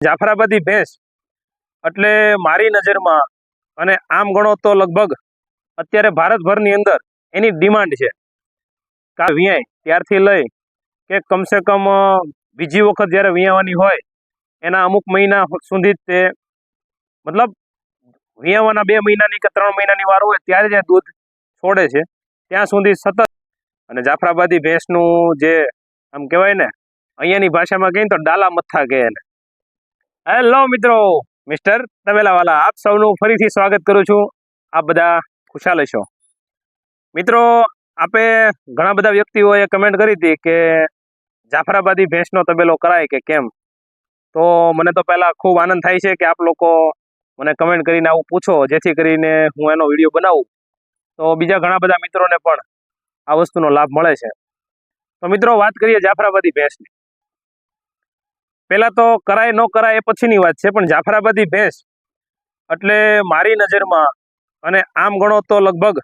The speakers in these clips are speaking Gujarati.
જાફરાબાદી ભેંસ એટલે મારી નજરમાં અને આમ ગણો તો લગભગ અત્યારે ભારતભરની અંદર એની ડિમાન્ડ છે. કા વિયાય ત્યારથી લઈ કે કમસે કમ બીજી વખત જ્યારે વિયાવાની હોય એના અમુક મહિના સુધી તે મતલબ વિયાવાના બે મહિનાની કે ત્રણ મહિનાની વાર હોય ત્યારે જે દૂધ છોડે છે. ત્યાં સુધી સતત અને જાફરાબાદી ભેંસનું જે આમ કહેવાય ને અહીંયાની ભાષામાં કહીએ તો ડાલા મથ્થા કહે એને. હેલો મિત્રો. મિસ્ટર તબેલાવાલા, આપ સૌનું ફરીથી સ્વાગત કરું છું. આપ બધા ખુશાલ હશો. મિત્રો, આપે ઘણા બધા વ્યક્તિઓએ કમેન્ટ કરી હતી કે જાફરાબાદી ભેંસનો તબેલો કરાય કે કેમ? તો મને તો પહેલા ખૂબ આનંદ થાય છે કે આપ લોકો મને કમેન્ટ કરીને આવું પૂછો, જેથી કરીને હું એનો વીડિયો બનાવું. તો બીજા ઘણા બધા મિત્રોને પણ આ વસ્તુનો લાભ મળે છે. તો મિત્રો, વાત કરીએ જાફરાબાદી ભેંસની. પહેલા તો કરાય, ન કરાય એ પછીની વાત છે, પણ જાફરાબાદી ભેંસ એટલે મારી નજરમાં અને આમ ગણો તો લગભગ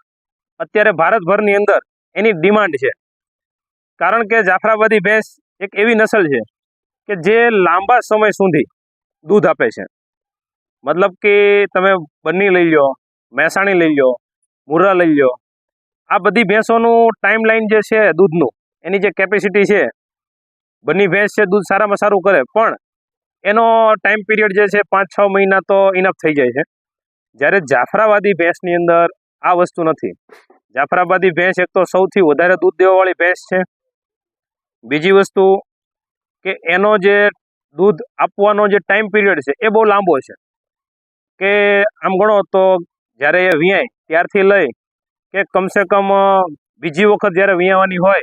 અત્યારે ભારતભરની અંદર એની ડિમાન્ડ છે. કારણ કે જાફરાબાદી ભેંસ એક એવી નસલ છે કે જે લાંબા સમય સુધી દૂધ આપે છે. મતલબ કે તમે બન્ની લઈ લો, મહેસાણી લઈ લો, મુર્રા લઈ લો. આ બધી ભેંસોનું ટાઈમ લાઈન જે છે દૂધનું, એની જે કેપેસિટી છે બંને ભેંસ છે, દૂધ સારામાં સારું કરે. પણ એનો ટાઈમ પીરિયડ જે છે પાંચ છ મહિના તો ઇનફ થઈ જાય છે. જ્યારે જાફરાબાદી ભેંસની અંદર આ વસ્તુ નથી. જાફરાબાદી ભેંસ એક તો સૌથી વધારે દૂધ દેવાવાળી ભેંસ છે. બીજી વસ્તુ કે એનો જે દૂધ આપવાનો જે ટાઈમ પીરિયડ છે, એ બહુ લાંબો છે. કે આમ ગણો તો જ્યારે એ વિયાય, ત્યારથી લઈ કે કમસે કમ બીજી વખત જ્યારે વિયાવાની હોય,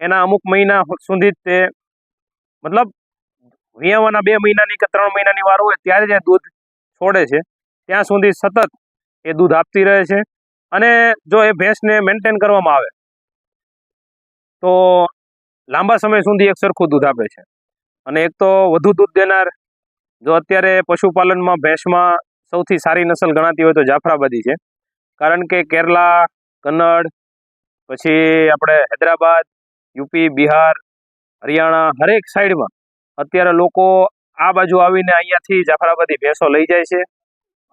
એના અમુક મહિના સુધી તે મતલબ વિયાવાના બે મહિનાની કે ત્રણ મહિનાની વાર હોય ત્યારે જે દૂધ છોડે છે. ત્યાં સુધી સતત એ દૂધ આપતી રહે છે અને જો એ ભેંસને મેન્ટેન કરવામાં આવે તો લાંબા સમય સુધી એક સરખું દૂધ આપે છે. અને એક તો વધુ દૂધ દેનાર જો અત્યારે પશુપાલનમાં ભેંસમાં સૌથી સારી નસલ ગણાતી હોય તો જાફરાબાદી છે. કારણ કે કેરલા, કન્નડ, પછી આપણે હૈદરાબાદ, યુપી, બિહાર હરિયાણા હરેક સાઈડમાં અત્યારે લોકો આ બાજુ આવીને અહીંયાથી જાફરાબાદી ભેંસો લઈ જાય છે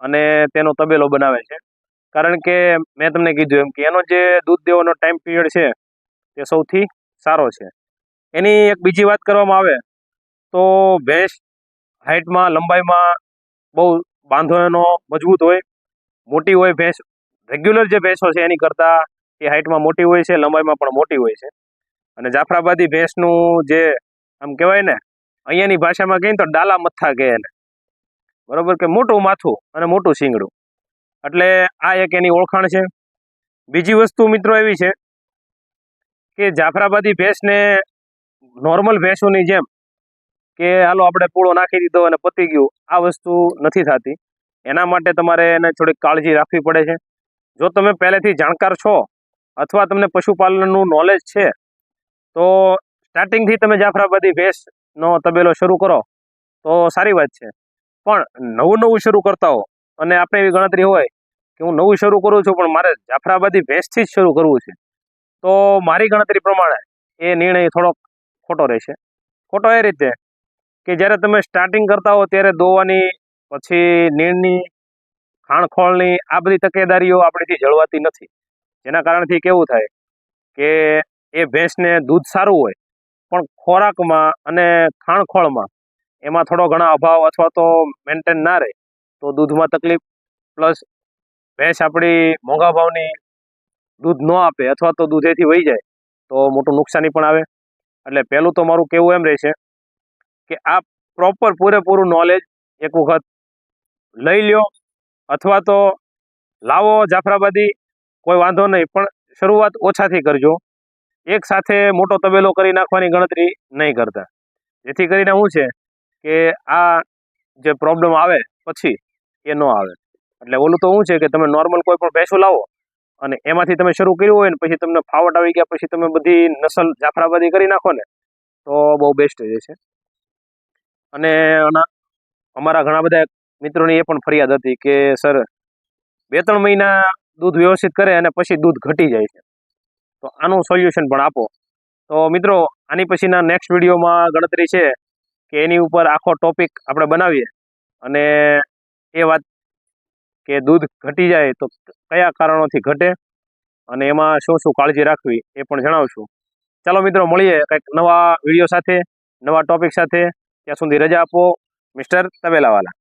અને તેનો તબેલો બનાવે છે. કારણ કે મેં તમને કીધું એમ કે એનો જે દૂધ દેવાનો ટાઈમ પીરિયડ છે તે સૌથી સારો છે. એની એક બીજી વાત કરવામાં આવે તો ભેંસ હાઇટમાં લંબાઈમાં બહુ બાંધો એનો મજબૂત હોય. મોટી હોય ભેંસ રેગ્યુલર જે ભેંસો છે એની કરતાં એ હાઇટમાં મોટી હોય છે, લંબાઈમાં પણ મોટી હોય છે. અને જાફરાબાદી ભેંસનું જે, આમ કહેવાય ને, અહીંયાની ભાષામાં કહીએ તો ડાલા મથ્થા કહે એને. બરોબર કે મોટું માથું અને મોટું શીંગડું. એટલે આ એક એની ઓળખાણ છે. બીજી વસ્તુ મિત્રો એવી છે કે જાફરાબાદી ભેંસને નોર્મલ ભેંસોની જેમ કે હાલો આપણે પૂળો નાખી દીધો અને પતી ગયું, આ વસ્તુ નથી થતી. એના માટે તમારે એને થોડીક કાળજી રાખવી પડે છે. જો તમે પહેલેથી જાણકાર છો અથવા તમને પશુપાલનનું નોલેજ છે તો સ્ટાર્ટિંગથી તમે જાફરાબાદી ભેંસનો તબેલો શરૂ કરો. તો સારી વાત છે. પણ નવું નવું શરૂ કરતા હો. અને આપણે એવી ગણતરી હોય કે હું નવું શરૂ કરું છું, પણ મારે જાફરાબાદી ભેંસથી જ શરૂ કરવું છે. તો મારી ગણતરી પ્રમાણે એ નિર્ણય થોડોક ખોટો રહેશે. ખોટો એ રીતે કે જ્યારે તમે સ્ટાર્ટિંગ કરતા હો, ત્યારે દોવાની, પછી નીણની, ખાણખોળની આ બધી તકેદારીઓ આપણીથી જળવાતી નથી. જેના કારણથી કેવું થાય કે એ ભેંસને દૂધ સારું હોય, પણ ખોરાકમાં અને ખાણખોળમાં એમાં થોડો ઘણા અભાવ અથવા તો મેન્ટેન ના રહે, તો દૂધમાં તકલીફ. પ્લસ ભેંસ આપણી મોંઘા ભાવની દૂધ ન આપે અથવા તો દૂધેથી વહી જાય, તો મોટું નુકસાની પણ આવે. એટલે પહેલું તો મારું કહેવું એમ રહેશે કે આ પ્રોપર પૂરેપૂરું નોલેજ એક વખત લઈ લ્યો અથવા તો લાવો જાફરાબાદી, કોઈ વાંધો નહીં, પણ શરૂઆત ઓછાથી કરજો. એક સાથે મોટો તબેલો કરી નાખવાની ગણતરી નહીં કરતા. જેથી કરીને શું છે કે આ જે પ્રોબ્લેમ આવે પછી એ ન આવે. એટલે ઓલું તો શું છે કે તમે નોર્મલ કોઈ પણ ભેંસો લાવો અને એમાંથી તમે શરૂ કર્યું હોય ને પછી તમને ફાવટ આવી ગયા પછી તમે બધી નસલ જાફરાબાદી કરી નાખો ને, તો બહુ બેસ્ટ રહે છે. અને અમારા ઘણા બધા મિત્રોની એ પણ ફરિયાદ હતી કે, સર, બે ત્રણ મહિના દૂધ વ્યવસ્થિત કરે અને પછી દૂધ ઘટી જાય છે. તો આનું સોલ્યુશન પણ આપો. તો મિત્રો, આની પછીના નેક્સ્ટ વિડીયોમાં ગણતરી છે કે એની ઉપર આખો ટોપિક આપણે બનાવીએ અને એ વાત કે દૂધ ઘટી જાય તો કયા કારણોથી ઘટે અને એમાં શું શું કાળજી રાખવી એ પણ જણાવશું. ચાલો મિત્રો, મળીએ કંઈક નવા વીડિયો સાથે, નવા ટોપિક સાથે. ત્યાં સુધી રજા આપો. મિસ્ટર તબેલાવાલા.